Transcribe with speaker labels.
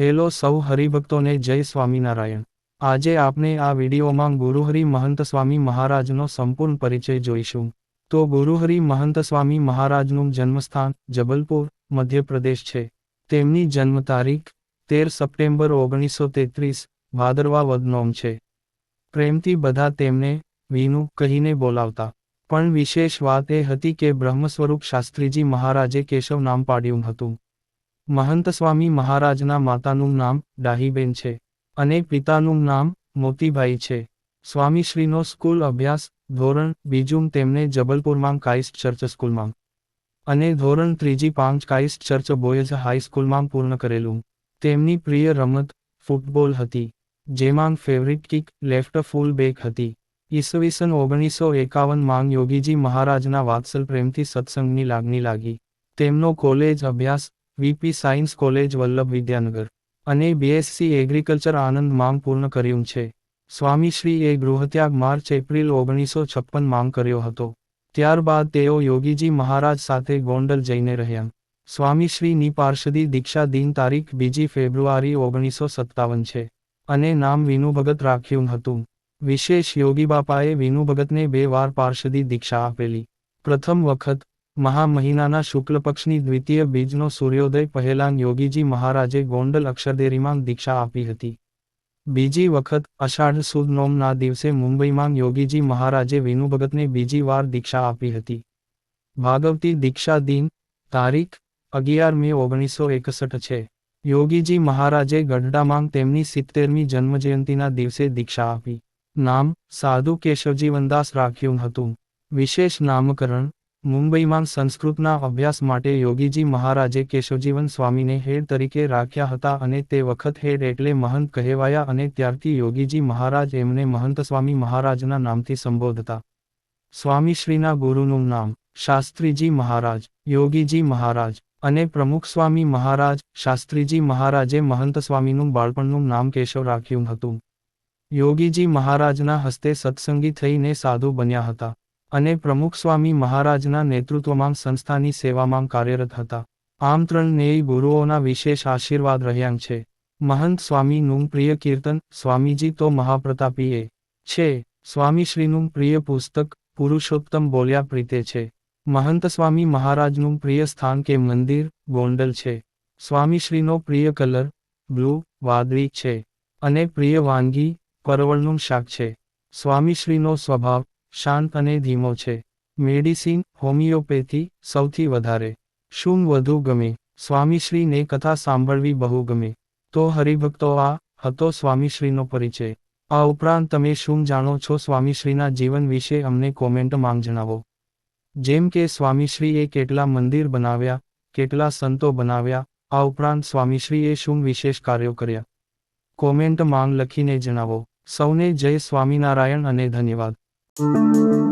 Speaker 1: Hello સૌ હરિભક્તોને જય સ્વામિનારાયણ. આજે આપણે આ વિડીયોમાં ગુરુહરિ મહંત સ્વામી મહારાજનો સંપૂર્ણ પરિચય જોઈશું. તો ગુરુહરિ મહંત સ્વામી મહારાજનું જન્મસ્થાન જબલપુર, મધ્યપ્રદેશ છે. તેમની જન્મ તારીખ તેર સપ્ટેમ્બર ઓગણીસો તેત્રીસ, ભાદરવા વદનોમ છે. પ્રેમથી બધા તેમને વિનુ કહીને બોલાવતા. પણ વિશેષ વાત એ હતી કે બ્રહ્મ સ્વરૂપ શાસ્ત્રીજી મહારાજે કેશવ નામ પાડ્યું હતું. મહંત સ્વામી મહારાજના માતાનું નામ ડાહીબેન છે અને પિતાનું નામ મોતીભાઈ છે. સ્વામીશ્રીનો સ્કૂલ અભ્યાસ ધોરણ બીજું તેમને જબલપુરમાં કાઇસ્ટ ચર્ચ સ્કૂલમાં અને ધોરણ ત્રીજી પાંચ કાઇસ્ટ ચર્ચ બોયઝ હાઈસ્કૂલમાં પૂર્ણ કરેલું. તેમની પ્રિય રમત ફૂટબોલ હતી, જેમાં favourite kick left full back હતી. ઈસવીસન ઓગણીસો એકાવન માંગ યોગીજી મહારાજના વાત્સલ પ્રેમથી સત્સંગની લાગણી લાગી. તેમનો કોલેજ અભ્યાસ VP science college Vallabh Vidyanagar. અને બીએસસી એગ્રીકલ્ચર આનંદ માંગ પૂર્ણ કર્યું છે. સ્વામીશ્રીએ ગૃહત્યાગ માર્ચ એપ્રિલ ઓગણીસો છપ્પન માંગ કર્યો હતો. ત્યારબાદ તેઓ યોગીજી મહારાજ સાથે ગોંડલ જઈને રહ્યા. સ્વામીશ્રીની પાર્ષદી દીક્ષા દિન તારીખ બીજી ફેબ્રુઆરી ઓગણીસો સત્તાવન છે. અને નામ વિનુભગત રાખ્યું હતું. વિશેષ યોગી બાપાએ વિનુ બે વાર પાર્ષદી દીક્ષા આપેલી. પ્રથમ વખત મહા મહિનાના શુક્લ પક્ષની દ્વિતીય બીજનો સૂર્યોદય પહેલાં યોગીજી મહારાજે ગોંડલ અક્ષરદેરીમાં દીક્ષા આપી હતી. બીજી વખત, અષાઢ સુદ નોમના દિવસે મુંબઈમાં યોગીજી મહારાજે વિનુભગતને બીજી વાર દીક્ષા આપી હતી. ભાગવતી દીક્ષા દિન, તારીખ અગિયાર મે ઓગણીસો એકસઠ છે. યોગીજી મહારાજે ગઢડામાં તેમની સિત્તેરમી જન્મજયંતિના દિવસે દીક્ષા આપી. નામ, સાધુ કેશવજીવનદાસ રાખ્યું હતું. વિશેષ નામકરણ મુંબઈમાં સંસ્કૃતના અભ્યાસ માટે યોગીજી મહારાજે કેશવજીવન સ્વામીને હેડ તરીકે રાખ્યા હતા અને તે વખત હેડ એટલે મહંત કહેવાયા અને ત્યારથી યોગીજી મહારાજ એમને મહંત સ્વામી મહારાજના નામથી સંબોધતા. સ્વામીશ્રીના ગુરુનું નામ શાસ્ત્રીજી મહારાજ, યોગીજી મહારાજ અને પ્રમુખ સ્વામી મહારાજ શાસ્ત્રીજી મહારાજે મહંત સ્વામીનું બાળપણનું નામ કેશવ રાખ્યું હતું. યોગીજી મહારાજના હસ્તે સત્સંગી થઈને સાધુ બન્યા હતા. અને પ્રમુખ સ્વામી મહારાજના નેતૃત્વમાં સંસ્થાની સેવામાં કાર્યરત હતા. આમ ત્રણ નેય ગુરુઓના વિશેષ આશીર્વાદ રહ્યા છે. મહંત સ્વામીનું પ્રિય કીર્તન, સ્વામીજી તો મહાપ્રતાપીએ છે. સ્વામીશ્રીનું પ્રિય પુસ્તક, પુરુષોત્તમ બોલ્યા પ્રીતે છે. મહંત સ્વામી મહારાજનું પ્રિય સ્થાન કે મંદિર, ગોંડલ છે. સ્વામીશ્રીનો પ્રિય કલર, બ્લુ, વાદળી છે. અને પ્રિય વાનગી, પરવળનું શાક છે. સ્વામીશ્રીનો સ્વભાવ શાંત અને ધીમો છે. મેડિસિન, હોમિયોપેથી, સૌથી વધારે. શું વધુ ગમે? સ્વામીશ્રીને કથા સાંભળવી બહુ ગમે. તો હરિભક્તો, આ હતો સ્વામીશ્રીનો પરિચય. આ ઉપરાંત તમે શું જાણો છો સ્વામીશ્રીના જીવન વિશે અમને કોમેન્ટ માંગ જણાવો. જેમ કે સ્વામીશ્રીએ કેટલા મંદિર બનાવ્યા, કેટલા સંતો બનાવ્યા, આ ઉપરાંત સ્વામીશ્રીએ શું વિશેષ કાર્યો કર્યા. કોમેન્ટ માંગ લખીને જણાવો. સૌને જય સ્વામિનારાયણ અને ધન્યવાદ. Música